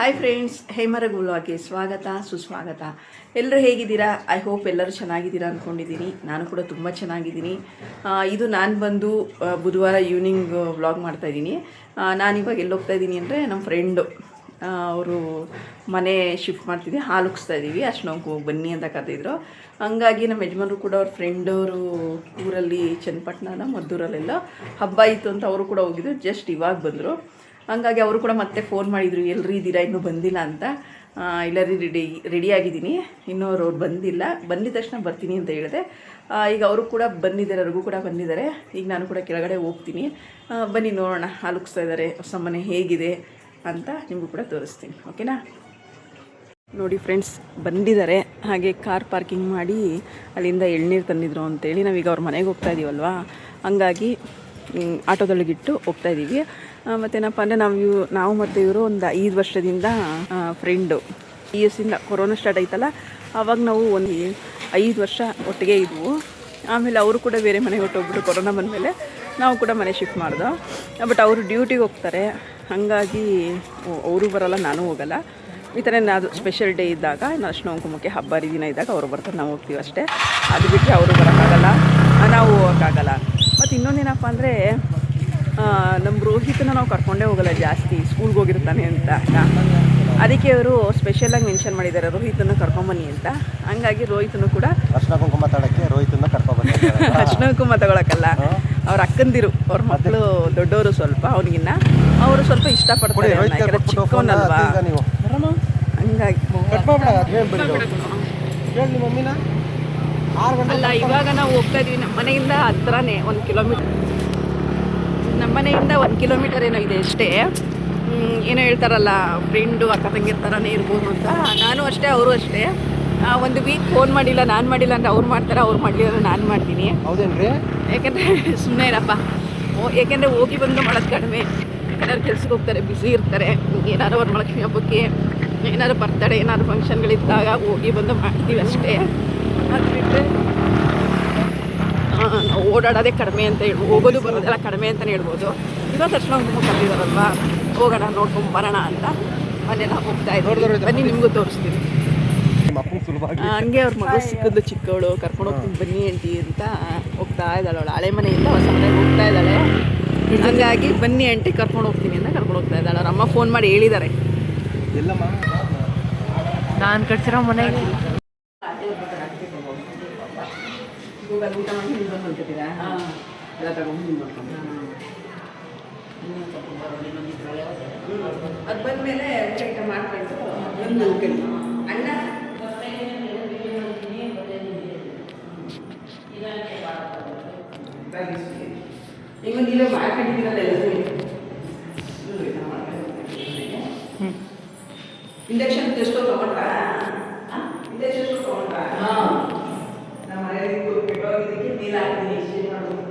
Hi friends ಹೇಮರಗ್ ವ್ಲಾಗ್ಗೆ ಸ್ವಾಗತ ಸುಸ್ವಾಗತ ಎಲ್ಲರೂ ಹೇಗಿದ್ದೀರಾ? ಐ ಹೋಪ್ ಎಲ್ಲರೂ ಚೆನ್ನಾಗಿದ್ದೀರಾ ಅಂದ್ಕೊಂಡಿದ್ದೀನಿ ನಾನು ಕೂಡ ತುಂಬ ಚೆನ್ನಾಗಿದ್ದೀನಿ. ಇದು ನಾನು ಬಂದು ಬುಧವಾರ ಈವ್ನಿಂಗ್ ವ್ಲಾಗ್ ಮಾಡ್ತಾಯಿದ್ದೀನಿ ನಾನಿವಾಗ ಎಲ್ಲಿ ಹೋಗ್ತಾ ಇದ್ದೀನಿ ಅಂದರೆ ನಮ್ಮ ಫ್ರೆಂಡು ಅವರು ಮನೆ ಶಿಫ್ಟ್ ಮಾಡ್ತಿದ್ದೆ ಹಾಲು ಇದ್ದೀವಿ ಅಷ್ಟು ಹೋಗಿ ಬನ್ನಿ ಅಂತ ಕರೆದಿದ್ರು ಹಂಗಾಗಿ ನಮ್ಮ ಯಜಮಾನರು ಕೂಡ ಅವ್ರ ಫ್ರೆಂಡವರು ಊರಲ್ಲಿ ಚನ್ನಪಟ್ಟಣದ ಮದ್ದೂರಲ್ಲೆಲ್ಲ ಹಬ್ಬ ಇತ್ತು ಅಂತ ಅವರು ಕೂಡ ಹೋಗಿದ್ರು. ಜಸ್ಟ್ ಇವಾಗ ಬಂದರು. ಹಂಗಾಗಿ ಅವರು ಕೂಡ ಮತ್ತೆ ಫೋನ್ ಮಾಡಿದರು ಎಲ್ಲರೂ ಇದ್ದೀರಾ ಇನ್ನೂ ಬಂದಿಲ್ಲ ಅಂತ. ಆ, ಇಲ್ಲ ರೀ ರೆಡಿ ರೆಡಿಯಾಗಿದ್ದೀನಿ ಇನ್ನೂ ಅವ್ರು ಬಂದಿಲ್ಲ. ಬಂದಿದ ತಕ್ಷಣ ಬರ್ತೀನಿ ಅಂತ ಹೇಳಿದೆ. ಈಗ ಅವರು ಕೂಡ ಬಂದಿದ್ದಾರೆ ಅವ್ರಿಗೂ ಕೂಡ ಬಂದಿದ್ದಾರೆ. ಈಗ ನಾನು ಕೂಡ ಕೆಳಗಡೆ ಹೋಗ್ತೀನಿ. ಬನ್ನಿ ನೋಡೋಣ ಹಾಲುಕ್ಸ್ತಾ ಇದ್ದಾರೆ ಹೊಸ ಮನೆ ಹೇಗಿದೆ ಅಂತ ನಿಮಗೂ ಕೂಡ ತೋರಿಸ್ತೀನಿ. ಓಕೆನಾ? ನೋಡಿ ಫ್ರೆಂಡ್ಸ್ ಬಂದಿದ್ದಾರೆ. ಹಾಗೆ ಕಾರ್ ಪಾರ್ಕಿಂಗ್ ಮಾಡಿ ಅಲ್ಲಿಂದ ಎಳ್ನೀರು ತಂದಿದ್ರು ಅಂತೇಳಿ ನಾವೀಗ ಅವ್ರ ಮನೆಗೆ ಹೋಗ್ತಾ ಇದ್ದೀವಲ್ವಾ ಹಂಗಾಗಿ ಆಟೋದೊಳಗಿಟ್ಟು ಹೋಗ್ತಾ ಇದ್ದೀವಿ ಮತ್ತೇನಪ್ಪ ಅಂದರೆ ನಾವು ನಾವು ಮತ್ತು ಇವರು ಒಂದು ಐದು ವರ್ಷದಿಂದ ಫ್ರೆಂಡು ಇ ಎಸ್ ಇಂದ ಕೊರೋನಾ ಸ್ಟಾರ್ಟ್ ಆಯ್ತಲ್ಲ ಆವಾಗ ನಾವು ಒಂದು ಐದು ವರ್ಷ ಒಟ್ಟಿಗೆ ಇದ್ವು. ಆಮೇಲೆ ಅವರು ಕೂಡ ಬೇರೆ ಮನೆಗೆ ಹೊಟ್ಟೋಗ್ಬಿಟ್ಟು ಕೊರೋನಾ ಬಂದಮೇಲೆ. ನಾವು ಕೂಡ ಮನೆ ಶಿಫ್ಟ್ ಮಾಡ್ದೋ. ಬಟ್ ಅವರು ಡ್ಯೂಟಿಗೆ ಹೋಗ್ತಾರೆ. ಹಾಗಾಗಿ ಅವರು ಬರೋಲ್ಲ, ನಾನು ಹೋಗಲ್ಲ. ಈ ಥರ ಅದು ಸ್ಪೆಷಲ್ ಡೇ ಇದ್ದಾಗ ಅರ್ಶಿನ ಕುಮಕ್ಕೆ ಹಬ್ಬ ಹರಿದಿನ ಇದ್ದಾಗ ಅವರು ಬರ್ತಾರೆ, ನಾವು ಹೋಗ್ತೀವಿ ಅಷ್ಟೇ. ಅದು ಬಿಟ್ಟರೆ ಅವರು ಬರೋಕ್ಕಾಗಲ್ಲ. ನಾವು ಹೋಗೋಕ್ಕಾಗಲ್ಲ ಮತ್ತು ಇನ್ನೊಂದೇನಪ್ಪ ಅಂದರೆ ನಮ್ಮ ರೋಹಿತನ ನಾವು ಕರ್ಕೊಂಡೇ ಹೋಗಲ್ಲ ಜಾಸ್ತಿ ಸ್ಕೂಲ್ಗೆ ಹೋಗಿರ್ತಾನೆ ಅಂತ. ಅದಕ್ಕೆ ಅವರು ಸ್ಪೆಷಲಾಗಿ ಮೆನ್ಷನ್ ಮಾಡಿದ್ದಾರೆ ರೋಹಿತನ ಕರ್ಕೊಂಬನ್ನಿ ಅಂತ. ಹಂಗಾಗಿ ರೋಹಿತನು ಕೂಡ ಅರ್ಶನ ಕುಂಕುಮ ತಾಳಕ್ಕೆ ರೋಹಿತನ್ನ ಕರ್ಕೊಂಬನ್ನಿ ಅರ್ಶಿನ ಕುಂಕುಮ ತಗೊಳಕ್ಕಲ್ಲ. ಅವ್ರ ಅಕ್ಕಂದಿರು ಅವ್ರ ಮಕ್ಕಳು ದೊಡ್ಡವರು ಸ್ವಲ್ಪ ಅವನಿಗಿನ್ನ. ಅವರು ಸ್ವಲ್ಪ ಇಷ್ಟಪಡ್ತಾರೆ ಚಿಕ್ಕವನಲ್ವಾ. ಹಂಗಾಗಿ ಅಲ್ಲ ಇವಾಗ ನಾವು ಹೋಗ್ತಾ ಇದೀವಿ ನಮ್ಮ ಮನೆಯಿಂದ ಹತ್ರನೇ ಒಂದು ಕಿಲೋಮೀಟರ್ ನಮ್ಮ ಮನೆಯಿಂದ ಒಂದು ಕಿಲೋಮೀಟರ್ ಏನೋ ಇದೆ ಅಷ್ಟೇ. ಏನೋ ಹೇಳ್ತಾರಲ್ಲ ಫ್ರೆಂಡು ಅಕ್ಕ ತಂಗಿರ ಥರನೇ ಇರ್ಬೋದು ಅಂತ. ನಾನು ಅಷ್ಟೇ ಅವರು ಅಷ್ಟೇ. ಒಂದು ವೀಕ್ ಫೋನ್ ಮಾಡಿಲ್ಲ ನಾನು ಮಾಡಿಲ್ಲ ಅಂತ ಅವ್ರು ಮಾಡ್ತಾರೆ ಅವ್ರು ಮಾಡಲಿಲ್ಲ ಅಂದ್ರೆ ನಾನು ಮಾಡ್ತೀನಿ. ಹೌದೇನ್ರಿ? ಯಾಕೆಂದರೆ ಸುಮ್ಮನೆ ಇರಪ್ಪ. ಓ ಯಾಕೆಂದರೆ ಹೋಗಿ ಬಂದು ಮಾಡೋದು ಕಡಿಮೆ. ಯಾಕಂದ್ರೆ ಕೆಲ್ಸಕ್ಕೆ ಹೋಗ್ತಾರೆ ಬ್ಯುಸಿ ಇರ್ತಾರೆ. ಏನಾದ್ರು ವರಮಹಾಲಕ್ಷ್ಮಿ ಹಬ್ಬಕ್ಕೆ ಏನಾದ್ರು ಬರ್ತಡೆ ಏನಾದ್ರು ಫಂಕ್ಷನ್ಗಳಿದ್ದಾಗ ಹೋಗಿ ಬಂದು ಮಾಡ್ತೀವಿ ಅಷ್ಟೇ. ಅದು ಬಿಟ್ಟರೆ ಓಡಾಡೋದೇ ಕಡಿಮೆ ಅಂತ ಹೇಳಿ ಹೋಗೋದು ಬರೋದೆಲ್ಲ ಕಡಿಮೆ ಅಂತಲೇ ಹೇಳ್ಬೋದು. ಇರೋ ತಕ್ಷಣ ಒಂದು ಕರೆದಿದಾರಲ್ವಾ ಹೋಗೋಣ ನೋಡ್ಕೊಂಡು ಬರೋಣ ಅಂತ ಅಲ್ಲೆಲ್ಲ ಹೋಗ್ತಾ ಇದ್ದೀವಿ ಬನ್ನಿ ನಿಮಗೂ ತೋರಿಸ್ತೀನಿ. ಹಂಗೆ ಅವ್ರ ಮಗು ಸಿಕ್ಕಿದ್ದು ಚಿಕ್ಕವಳು ಕರ್ಕೊಂಡು ಹೋಗ್ತೀನಿ ಬನ್ನಿ ಆಂಟಿ ಅಂತ ಹೋಗ್ತಾ ಇದ್ದಾಳೆ ಅವಳು. ಹಳೆ ಮನೆಯಿಂದ ಹೊಸ ಮನೆಗೆ ಹೋಗ್ತಾ ಇದ್ದಾಳೆ. ಹಂಗಾಗಿ ಬನ್ನಿ ಆಂಟಿ ಕರ್ಕೊಂಡು ಹೋಗ್ತೀನಿ ಅಂತ ಕರ್ಕೊಂಡು ಹೋಗ್ತಾ ಇದ್ದಾಳೆ. ಅವ್ರ ಅಮ್ಮ ಫೋನ್ ಮಾಡಿ ಹೇಳಿದ್ದಾರೆ. ಎಲ್ಲಮ್ಮ? ನಾನು ಕಟ್ಸಿರೋ ಮನೆಗೆ. ಅದು ಬಂದಮೇಲೆ ಊಟ ಮಾಡ್ಕೊಂಡು ಒಂದು ಅಣ್ಣ ಈಗ ನೀವೇ ಮಾಡ್ಕೊಂಡಿದ್ದೀರಲ್ಲ ಎಲ್ಲರೂ ಇಂಡಕ್ಷನ್ ಎಷ್ಟೋ ತಗೊಂಡ್ರಾ ಇಂಡಕ್ಷನ್ ಎಷ್ಟೋ ತಗೊಂಡ್ರಾ ನಮ್ಮ ಮನೆಯಲ್ಲಿ ಕೆಟ್ಟೋಗಿದ್ದಕ್ಕೆ ನೀರು ಹಾಕಿದ್ದೀನಿ ಇಷ್ಟೇ ಮಾಡೋದು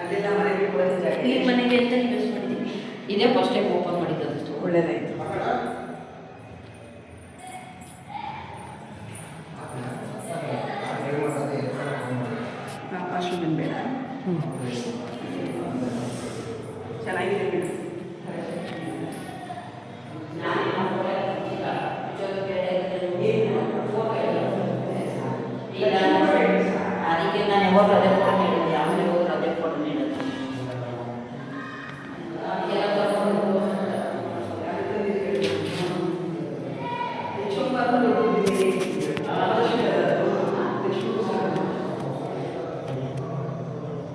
ಅಲ್ಲೆಲ್ಲ ಮನೆಗೆ ಕೂಡ ಈ ಮನೆಗೆ ಅಂತ ಯೂಸ್ ಮಾಡಿದ್ದೀವಿ ಇದೇ ಫಸ್ಟ್ ಟೈಮ್ ಓಪನ್ ಮಾಡಿದ್ದು ಅದು ಒಳ್ಳೇದಾಯ್ತು ಅಷ್ಟು ಬೇಡ ಚೆನ್ನಾಗಿದೆ ಬಿಡು ಈಗ ಅದಕ್ಕೆ ನಾನು ಯಾವಾಗ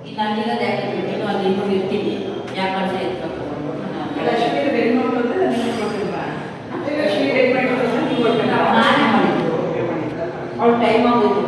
ಈಗ ನಾನೀಗ ಯಾಕೆ ಬಿಟ್ಟು ಅಲ್ಲಿ ಇನ್ನೂ ಇರ್ತೀನಿ ಯಾಕೆ ಕಳ್ಸ ಇರ್ಬೇಕು ನಾನು ಲಕ್ಷ್ಮೀ ರೆಡಿ ಮಾಡೋದು ನೀನು ಕೊಟ್ಟಿಲ್ವಾ ಲಕ್ಷ್ಮೀ ರೆಡಿ ಮಾಡೋದು ನೀವು ಕೊಟ್ಟಿಲ್ಲ ನಾನೇ ಮಾಡಿದ್ದು ಅವ್ಳು ಟೈಮ್ ಆಗೋಯ್ತು